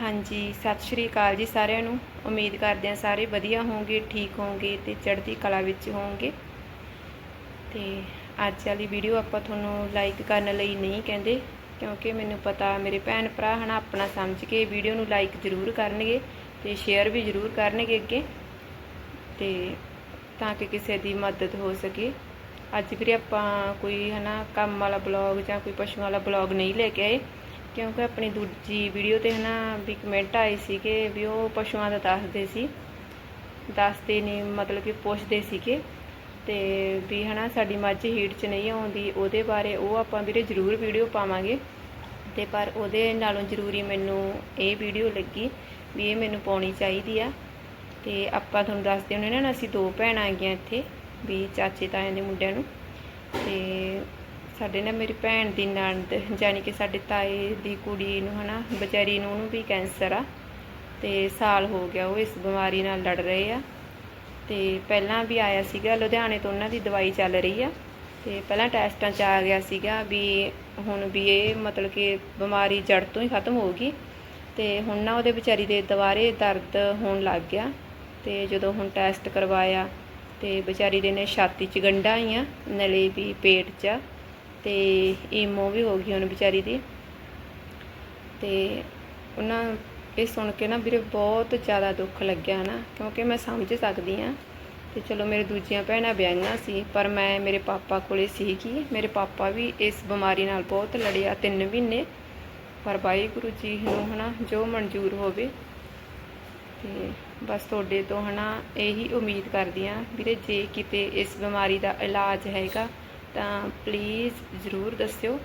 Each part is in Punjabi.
ਹਾਂਜੀ, ਸਤਿ ਸ਼੍ਰੀ ਅਕਾਲ ਜੀ ਸਾਰਿਆਂ ਨੂੰ। ਉਮੀਦ ਕਰਦੇ ਹਾਂ ਸਾਰੇ ਵਧੀਆ ਹੋਵੋਗੇ ਠੀਕ ਹੋਵੋਗੇ ਤੇ ਚੜ੍ਹਦੀ ਕਲਾ ਵਿੱਚ ਹੋਵੋਗੇ ਤੇ ਅੱਜ ਵਾਲੀ ਵੀਡੀਓ ਆਪਾਂ ਤੁਹਾਨੂੰ ਲਾਈਕ ਕਰਨ ਲਈ ਨਹੀਂ ਕਹਿੰਦੇ, ਕਿਉਂਕਿ ਮੈਨੂੰ ਪਤਾ ਮੇਰੇ ਭੈਣ ਭਰਾ ਹਨਾ ਆਪਣਾ ਸਮਝ ਕੇ ਵੀਡੀਓ ਨੂੰ ਲਾਈਕ ਜ਼ਰੂਰ ਕਰਨਗੇ ਤੇ ਸ਼ੇਅਰ ਵੀ ਜ਼ਰੂਰ ਕਰਨਗੇ ਅੱਗੇ। ਤੇ ਤਾਂ ਕਿ ਕਿਸੇ ਦੀ ਮਦਦ ਹੋ ਸਕੇ। ਅੱਜ ਵੀਰੇ ਆਪਾਂ ਕੋਈ ਹਨਾ ਕੰਮ ਵਾਲਾ ਬਲੌਗ ਜਾਂ ਕੋਈ ਪਸ਼ੂਆਂ ਵਾਲਾ ਬਲੌਗ ਨਹੀਂ ਲੈ ਕੇ ਆਏ। ਕਿਉਂਕਿ ਆਪਣੀ ਦੂਜੀ ਵੀਡੀਓ ਤੇ ਹਨਾ ਵੀ ਕਮੈਂਟ ਆਏ ਸੀਗੇ ਵੀ ਉਹ ਪਸ਼ੂਆਂ ਦਾ ਦੱਸਦੇ ਸੀ। ਦੱਸਦੇ ਨਹੀਂ ਮਤਲਬ ਕਿ ਪੁੱਛਦੇ ਸੀਗੇ। ਤੇ ਵੀ ਹਨਾ ਸਾਡੀ ਮੱਝ ਹੀਟ 'ਚ ਨਹੀਂ ਆਉਂਦੀ, ਉਹਦੇ ਬਾਰੇ ਉਹ ਆਪਾਂ ਵੀਰੇ ਜ਼ਰੂਰ ਵੀਡੀਓ ਪਾਵਾਂਗੇ। ਤੇ ਪਰ ਉਹਦੇ ਨਾਲੋਂ ਜ਼ਰੂਰੀ ਮੈਨੂੰ ਇਹ ਵੀਡੀਓ ਲੱਗੀ ਵੀ ਇਹ ਮੈਨੂੰ ਪਾਉਣੀ ਚਾਹੀਦੀ ਆ। ਤੇ ਆਪਾਂ ਤੁਹਾਨੂੰ ਦੱਸਦੇ ਹੁੰਦੇ ਨਾ ਅਸੀਂ ਦੋ ਭੈਣਾਂ ਆ ਗਈਆਂ ਇੱਥੇ, ਵੀ ਚਾਚੇ ਤਾਇਆਂ ਦੇ ਮੁੰਡਿਆਂ ਨੂੰ। ਤੇ ਸਾਡੇ ਨਾ ਮੇਰੀ ਭੈਣ ਦੀ ਨਣਦ ਜਾਨੀ ਕਿ ਸਾਡੇ ਤਾਏ ਦੀ ਕੁੜੀ ਨੂੰ ਹਨਾ ਵਿਚਾਰੀ ਨੂੰ ਉਹਨੂੰ ਵੀ ਕੈਂਸਰ ਆ, ਤੇ ਸਾਲ ਹੋ ਗਿਆ ਉਹ ਇਸ ਬਿਮਾਰੀ ਨਾਲ ਲੜ ਰਹੇ ਆ। ਤੇ ਪਹਿਲਾਂ ਵੀ ਆਇਆ ਸੀਗਾ, ਲੁਧਿਆਣੇ ਤੋਂ ਉਹਨਾਂ ਦੀ ਦਵਾਈ ਚੱਲ ਰਹੀ ਆ, ਤੇ ਪਹਿਲਾਂ ਟੈਸਟਾਂ 'ਚ ਆ ਗਿਆ ਸੀਗਾ ਵੀ ਹੁਣ ਵੀ ਇਹ ਮਤਲਬ ਕਿ ਬਿਮਾਰੀ ਜੜ ਤੋਂ ਹੀ ਖਤਮ ਹੋ ਗਈ ਤੇ ਹੁਣ ਨਾ ਉਹਦੇ ਵਿਚਾਰੀ ਦੇ ਦੁਬਾਰੇ ਦਰਦ ਹੋਣ ਲੱਗ ਗਿਆ, ਤੇ ਜਦੋਂ ਹੁਣ ਟੈਸਟ ਕਰਵਾਇਆ, ਤੇ ਵਿਚਾਰੀ ਦੇ ਨੇ ਛਾਤੀ 'ਚ ਗੰਢਾਂ ਆਈਆਂ, ਨਲੇ ਵੀ ਪੇਟ 'ਚ। ਤੇ ਈਮੋ ਵੀ ਹੋ ਗਈ ਹੁਣ ਵਿਚਾਰੀ ਦੀ। ਤੇ ਉਹਨਾਂ ਇਹ ਸੁਣ ਕੇ ਨਾ ਵੀਰੇ ਬਹੁਤ ਜ਼ਿਆਦਾ ਦੁੱਖ ਲੱਗਿਆ ਨਾ ਕਿਉਂਕਿ ਮੈਂ ਸਮਝ ਸਕਦੀ ਆ ਤੇ ਚਲੋ ਮੇਰੇ ਦੂਜੀਆਂ ਭੈਣਾਂ ਵਿਆਹੀਆਂ ਸੀ, ਪਰ ਮੈਂ ਮੇਰੇ ਪਾਪਾ ਕੋਲੇ ਸੀਗੀ। ਮੇਰੇ ਪਾਪਾ ਵੀ ਇਸ ਬਿਮਾਰੀ ਨਾਲ ਬਹੁਤ ਲੜਿਆ ਤਿੰਨ ਮਹੀਨੇ। ਪਰ ਵਾਹਿਗੁਰੂ ਜੀ ਨੂੰ ਹਨਾ, ਜੋ ਮਨਜ਼ੂਰ ਹੋਵੇ। ਤੇ ਬਸ ਤੁਹਾਡੇ ਤੋਂ ਹਨਾ, ਇਹੀ ਉਮੀਦ ਕਰਦੀ ਆ ਵੀਰੇ ਜੇ ਕਿਤੇ ਇਸ ਬਿਮਾਰੀ ਦਾ ਇਲਾਜ ਹੈਗਾ ਤਾਂ ਪਲੀਜ਼ ਜ਼ਰੂਰ ਦੱਸਿਓ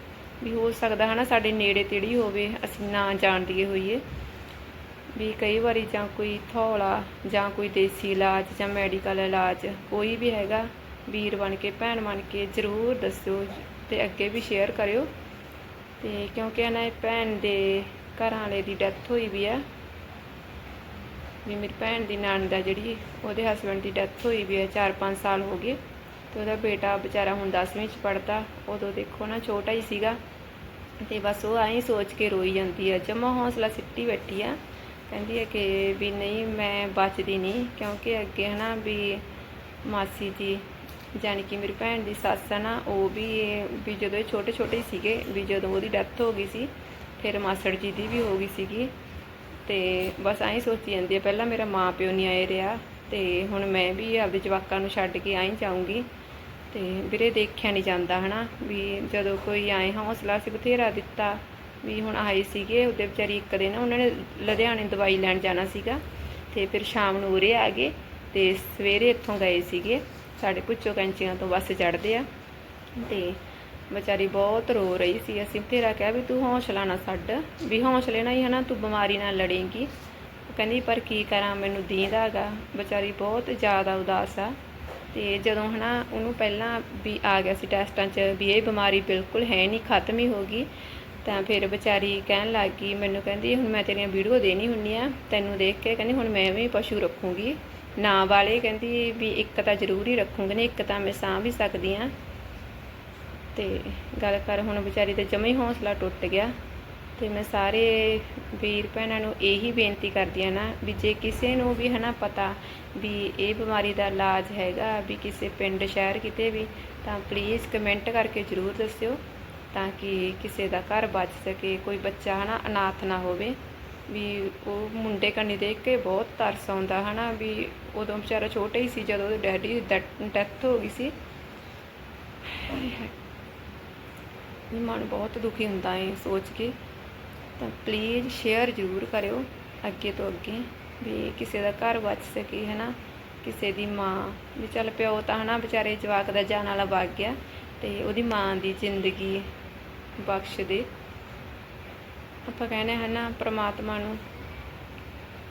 ਵੀ ਹੋ ਸਕਦਾ ਹਨਾ ਸਾਡੇ ਨੇੜੇ ਤੇੜੀ ਹੋਵੇ, ਅਸੀਂ ਨਾ ਜਾਣਦੀਏ ਹੋਈਏ। ਵੀ ਕਈ ਵਾਰੀ ਜਾਂ ਕੋਈ ਥੌਲਾ ਜਾਂ ਕੋਈ ਦੇਸੀ ਇਲਾਜ ਜਾਂ ਮੈਡੀਕਲ ਇਲਾਜ ਕੋਈ ਵੀ ਹੈਗਾ, ਵੀਰ ਬਣ ਕੇ, ਭੈਣ ਬਣ ਕੇ ਜ਼ਰੂਰ ਦੱਸਿਓ ਤੇ ਅੱਗੇ ਵੀ ਸ਼ੇਅਰ ਕਰਿਓ। ਤੇ ਕਿਉਂਕਿ ਇਹਨਾਂ ਇਹ ਭੈਣ ਦੇ ਘਰਾਂ ਵਾਲੇ ਦੀ ਡੈਥ ਹੋਈ ਵੀ ਆ। ਵੀ ਮੇਰੀ ਭੈਣ ਦੀ ਨਾਨ ਦਾ ਜਿਹੜੀ ਉਹਦੇ ਹਸਬੰਡ ਦੀ ਡੈਥ ਹੋਈ ਵੀ ਹੈ 4-5 ਸਾਲ ਹੋ ਗਏ। ਤੇ ਉਹਦਾ ਬੇਟਾ ਵਿਚਾਰਾ ਹੁਣ 10ਵੀਂ ਚ ਪੜਦਾ ਉਦੋਂ ਦੇਖੋ ਨਾ ਛੋਟਾ ਹੀ ਸੀਗਾ। ਤੇ ਬਸ ਉਹ ਐਂ ਸੋਚ ਕੇ ਰੋਈ ਜਾਂਦੀ ਆ, ਜਮਾ ਹੌਸਲਾ ਸਿੱਟੀ ਬੈਠੀ ਆ। ਕਹਿੰਦੀ ਹੈ ਕਿ ਵੀ ਨਹੀਂ, ਮੈਂ ਬਚਦੀ ਨਹੀਂ, ਕਿਉਂਕਿ ਅੱਗੇ ਹਨਾ ਵੀ ਮਾਸੀ ਜੀ ਜਾਨੀ ਕਿ ਮੇਰੀ ਭੈਣ ਦੀ ਸੱਸ ਆ ਨਾ, ਉਹ ਵੀ ਵੀ ਜਦੋਂ ਇਹ ਛੋਟੇ ਛੋਟੇ ਹੀ ਸੀਗੇ, ਵੀ ਜਦੋਂ ਉਹਦੀ ਡੈਥ ਹੋ ਗਈ ਸੀ, ਫਿਰ ਮਾਸੜ ਜੀ ਦੀ ਵੀ ਹੋ ਗਈ ਸੀਗੀ। ਤੇ ਬਸ ਐਂ ਸੋਚੀ ਜਾਂਦੀ ਹੈ ਪਹਿਲਾਂ ਮੇਰਾ ਮਾਂ ਪਿਓ ਨਹੀਂ ਆਏ ਰਿਹਾ ਤੇ ਹੁਣ ਮੈਂ ਵੀ ਆਪਦੇ ਜਵਾਕਾਂ ਨੂੰ ਛੱਡ ਕੇ ਆਈ ਜਾਊਂਗੀ। ਤੇ ਵੀਰੇ ਦੇਖਿਆ ਨਹੀਂ ਜਾਂਦਾ ਹਨਾ ਵੀ ਜਦੋਂ ਕੋਈ ਆਏ ਹੌਸਲਾ ਸੀ ਬਥੇਰਾ ਦਿੱਤਾ ਵੀ ਹੁਣ ਆਏ ਸੀਗੇ, ਉਹਦੇ ਵਿਚਾਰੀ ਇੱਕ ਦਿਨ ਉਹਨਾਂ ਨੇ ਲੁਧਿਆਣੇ ਦਵਾਈ ਲੈਣ ਜਾਣਾ ਸੀਗਾ ਤੇ ਫਿਰ ਸ਼ਾਮ ਨੂੰ ਉਰੇ ਆ ਗਏ ਤੇ ਸਵੇਰੇ ਇੱਥੋਂ ਗਏ ਸੀਗੇ। ਸਾਡੇ ਪੁੱਛੋ ਕੈਂਚੀਆਂ ਤੋਂ ਬੱਸ ਚੜਦੇ ਆ। ਤੇ ਵਿਚਾਰੀ ਬਹੁਤ ਰੋ ਰਹੀ ਸੀ, ਅਸੀਂ ਬਥੇਰਾ ਕਿਹਾ ਵੀ ਤੂੰ ਹੌਸਲਾ ਨਾ ਛੱਡ, ਵੀ ਹੌਸਲੇ ਨਾਲ ਹੀ ਹਨਾ ਤੂੰ ਬਿਮਾਰੀ ਨਾਲ ਲੜੇਂਗੀ। ਕਹਿੰਦੀ, ਪਰ ਕੀ ਕਰਾਂ? ਮੈਨੂੰ ਦੀਂਦਾ ਹੈਗਾ। ਵਿਚਾਰੀ ਬਹੁਤ ਜ਼ਿਆਦਾ ਉਦਾਸ ਆ। ਤੇ ਜਦੋਂ ਹਨਾ ਉਹਨੂੰ ਪਹਿਲਾਂ ਵੀ ਆ ਗਿਆ ਸੀ ਟੈਸਟਾਂ 'ਚ ਵੀ ਇਹ ਬਿਮਾਰੀ ਬਿਲਕੁਲ ਹੈ ਨਹੀਂ, ਖਤਮ ਹੀ ਹੋ ਗਈ, ਤਾਂ ਫਿਰ ਵਿਚਾਰੀ ਕਹਿਣ ਲੱਗ ਗਈ, ਮੈਨੂੰ ਕਹਿੰਦੀ, ਹੁਣ ਮੈਂ ਤੇਰੀਆਂ ਵੀਡੀਓ ਦੇਣੀ ਹੁੰਨੀ ਆ, ਤੈਨੂੰ ਦੇਖ ਕੇ, ਕਹਿੰਦੀ, ਹੁਣ ਮੈਂ ਵੀ ਪਸ਼ੂ ਰੱਖੂੰਗੀ। ਨਾਂ ਵਾਲੇ ਕਹਿੰਦੀ ਵੀ ਇੱਕ ਤਾਂ ਜ਼ਰੂਰ ਹੀ ਰੱਖੂੰਗੀ ਨੇ, ਇੱਕ ਤਾਂ ਮੈਂ ਸਾਂਭ ਵੀ ਸਕਦੀ ਆ। ਤੇ ਗੱਲ ਕਰ, ਹੁਣ ਵਿਚਾਰੀ ਤੇ ਜਮੇ ਹੀ ਹੌਸਲਾ ਟੁੱਟ ਗਿਆ। ਤੇ ਮੈਂ ਸਾਰੇ ਵੀਰ ਭੈਣਾਂ ਨੂੰ ਇਹੀ ਬੇਨਤੀ ਕਰਦੀ ਆ ਨਾ ਵੀ ਜੇ ਕਿਸੇ ਨੂੰ ਵੀ ਹਨਾ ਪਤਾ ਵੀ ਇਹ ਬਿਮਾਰੀ ਦਾ ਇਲਾਜ ਹੈਗਾ, ਵੀ ਕਿਸੇ ਪਿੰਡ, ਸ਼ਹਿਰ ਕਿਤੇ ਵੀ, ਤਾਂ ਪਲੀਜ਼ ਕਮੈਂਟ ਕਰਕੇ ਜ਼ਰੂਰ ਦੱਸਿਓ ਤਾਂ ਕਿ ਕਿਸੇ ਦਾ ਘਰ ਬਚ ਸਕੇ, ਕੋਈ ਬੱਚਾ ਹਨਾ ਅਨਾਥ ਨਾ ਹੋਵੇ। ਵੀ ਉਹ ਮੁੰਡੇ ਕੰਨੀ ਦੇਖ ਕੇ ਬਹੁਤ ਤਰਸ ਆਉਂਦਾ ਹਨਾ ਵੀ ਉਦੋਂ ਵਿਚਾਰਾ ਛੋਟਾ ਹੀ ਸੀ ਜਦੋਂ ਉਹਦੇ ਡੈਡੀ ਦੀ ਡੈਥ ਹੋ ਗਈ ਸੀ। ਮਨ ਬਹੁਤ ਦੁਖੀ ਹੁੰਦਾ ਹੈ ਸੋਚ ਕੇ। ਤਾਂ ਪਲੀਜ਼ ਸ਼ੇਅਰ ਜ਼ਰੂਰ ਕਰਿਓ ਅੱਗੇ ਤੋਂ ਅੱਗੇ ਵੀ ਕਿਸੇ ਦਾ ਘਰ ਬਚ ਸਕੇ ਹੈ ਨਾ ਕਿਸੇ ਦੀ ਮਾਂ ਵੀ ਚੱਲ ਪਿਓ ਤਾਂ, ਹਨਾ, ਵਿਚਾਰੇ ਜਵਾਕ ਦਾ ਜਾਨ ਵਾਲਾ ਵਗ ਗਿਆ ਤੇ ਉਹਦੀ ਮਾਂ ਦੀ ਜ਼ਿੰਦਗੀ ਬਖਸ਼ ਦੇ। ਆਪਾਂ ਕਹਿੰਦੇ ਹਨਾ ਪ੍ਰਮਾਤਮਾ ਨੂੰ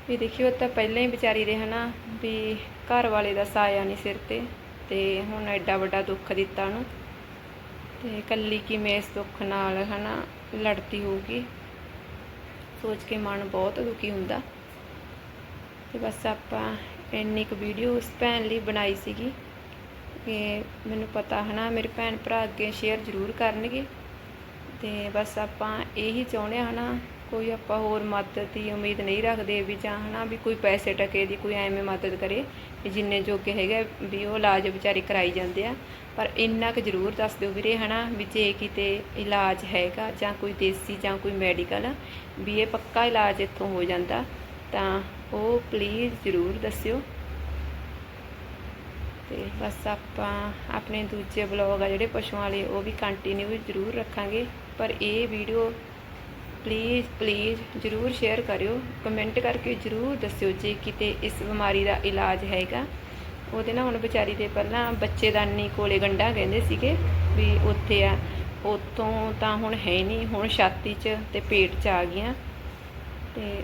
ਵੀ ਦੇਖਿਓ ਤਾਂ ਪਹਿਲਾਂ ਹੀ ਵਿਚਾਰੀ ਦੇ, ਹਨਾ, ਵੀ ਘਰ ਵਾਲੇ ਦਾ ਸਾਇਆ ਨਹੀਂ ਸਿਰ ਤੇ ਤੇ ਹੁਣ ਐਡਾ ਵੱਡਾ ਦੁੱਖ ਦਿੱਤਾ ਉਹਨੂੰ ਤੇ ਇਕੱਲੀ ਕਿਵੇਂ ਇਸ ਦੁੱਖ ਨਾਲ, ਹਨਾ, ਲੜਦੀ ਹੋਊਗੀ? ਸੋਚ ਕੇ ਮਨ ਬਹੁਤ ਦੁਖੀ ਹੁੰਦਾ। ਤੇ ਬਸ ਆਪਾਂ ਇੰਨੀ ਕੁ ਵੀਡੀਓ ਉਸ ਭੈਣ ਲਈ ਬਣਾਈ ਸੀਗੀ। ਕਿ ਮੈਨੂੰ ਪਤਾ ਹਨਾ, ਮੇਰੇ ਭੈਣ ਭਰਾ ਅੱਗੇ ਸ਼ੇਅਰ ਜ਼ਰੂਰ ਕਰਨਗੇ। ਤੇ ਬਸ ਆਪਾਂ ਇਹੀ ਚਾਹੁੰਦੇ ਹਾਂ ਹਨਾ ਕੋਈ ਆਪਾਂ ਹੋਰ ਮਦਦ ਦੀ ਉਮੀਦ ਨਹੀਂ ਰੱਖਦੇ ਵੀ ਜਾਂ ਹਨਾ ਵੀ ਕੋਈ ਪੈਸੇ ਟਕੇ ਦੀ ਕੋਈ ਐਵੇਂ ਮਦਦ ਕਰੇ ਵੀ ਜਿੰਨੇ ਜੋਗੇ ਹੈਗੇ ਵੀ ਉਹ ਇਲਾਜ ਵਿਚਾਰੇ ਕਰਾਈ ਜਾਂਦੇ ਆ। ਪਰ ਇੰਨਾ ਕੁ ਜ਼ਰੂਰ ਦੱਸ ਦਿਓ ਵੀਰੇ ਹਨਾ ਵੀ ਜੇ ਕਿਤੇ ਇਲਾਜ ਹੈਗਾ ਜਾਂ ਕੋਈ ਦੇਸੀ ਜਾਂ ਕੋਈ ਮੈਡੀਕਲ ਵੀ ਇਹ ਪੱਕਾ ਇਲਾਜ ਇੱਥੋਂ ਹੋ ਜਾਂਦਾ ਤਾਂ ਉਹ ਪਲੀਜ਼ ਜ਼ਰੂਰ ਦੱਸਿਓ। ਤੇ ਬਸ ਆਪਾਂ ਆਪਣੇ ਦੂਜੇ ਬਲੌਗ ਆ ਜਿਹੜੇ ਪਸ਼ੂਆਂ ਵਾਲੇ ਉਹ ਵੀ ਕੰਟੀਨਿਊ ਜ਼ਰੂਰ ਰੱਖਾਂਗੇ। ਪਰ ਇਹ ਵੀਡੀਓ ਪਲੀਜ਼ ਪਲੀਜ਼ ਜ਼ਰੂਰ ਸ਼ੇਅਰ ਕਰਿਓ। ਕਮੈਂਟ ਕਰਕੇ ਜ਼ਰੂਰ ਦੱਸਿਓ ਜੇ ਕਿਤੇ ਇਸ ਬਿਮਾਰੀ ਦਾ ਇਲਾਜ ਹੈਗਾ। ਉਹਦੇ ਨਾਲ ਹੁਣ ਵਿਚਾਰੀ ਦੇ ਪਹਿਲਾਂ ਬੱਚੇਦਾਨੀ ਕੋਲੇ ਗੰਢਾਂ ਕਹਿੰਦੇ ਸੀਗੇ ਵੀ ਉੱਥੇ ਆ, ਉੱਥੋਂ ਤਾਂ ਹੁਣ ਹੈ ਨਹੀਂ, ਹੁਣ ਛਾਤੀ 'ਚ ਤੇ ਪੇਟ 'ਚ ਆ ਗਈਆਂ। ਤੇ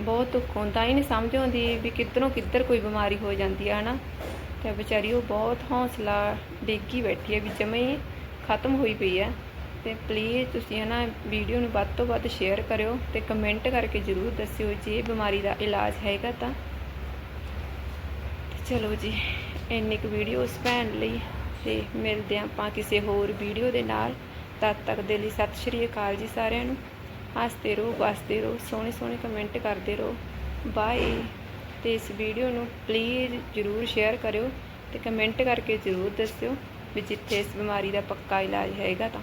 ਬਹੁਤ ਦੁੱਖ ਹੁੰਦਾ ਹੀ ਨਹੀਂ ਸਮਝ ਆਉਂਦੀ ਵੀ ਕਿੱਧਰੋਂ ਕਿੱਧਰ ਕੋਈ ਬਿਮਾਰੀ ਹੋ ਜਾਂਦੀ ਆ, ਹਨਾ। ਤੇ ਵਿਚਾਰੀ ਉਹ ਬਹੁਤ ਹੌਸਲਾ ਡੇਗੀ ਬੈਠੀ ਹੈ ਵੀ ਜਮੇ ਖਤਮ ਹੋਈ ਪਈ ਆ। ਤੇ ਪਲੀਜ਼ ਤੁਸੀਂ ਹੈ ਨਾ ਵੀਡੀਓ ਨੂੰ ਵੱਧ ਤੋਂ ਵੱਧ ਸ਼ੇਅਰ ਕਰਿਓ ਤੇ ਕਮੈਂਟ ਕਰਕੇ ਜ਼ਰੂਰ ਦੱਸਿਓ ਜੇ ਇਹ ਬਿਮਾਰੀ ਦਾ ਇਲਾਜ ਹੈਗਾ ਤਾਂ। ਚਲੋ ਜੀ, ਇੰਨੀ ਕੁ ਵੀਡੀਓ ਉਸ ਭੈਣ ਲਈ ਤੇ ਮਿਲਦੇ ਹਾਂ ਆਪਾਂ ਕਿਸੇ ਹੋਰ ਵੀਡੀਓ ਦੇ ਨਾਲ। ਤਦ ਤੱਕ ਦੇ ਲਈ ਸਤਿ ਸ਼੍ਰੀ ਅਕਾਲ ਜੀ ਸਾਰਿਆਂ ਨੂੰ। ਹੱਸਦੇ ਰਹੋ, ਵਸਦੇ ਰਹੋ, ਸੋਹਣੇ ਸੋਹਣੇ ਕਮੈਂਟ ਕਰਦੇ ਰਹੋ। ਬਾਏ ਤੇ ਇਸ ਵੀਡੀਓ ਨੂੰ ਪਲੀਜ਼ ਜਰੂਰ ਸ਼ੇਅਰ ਕਰਿਓ ਤੇ ਕਮੈਂਟ ਕਰਕੇ ਜਰੂਰ ਦੱਸਿਓ ਵੀ ਜਿੱਥੇ ਇਸ ਬਿਮਾਰੀ ਦਾ ਪੱਕਾ ਇਲਾਜ ਹੈਗਾ ਤਾਂ।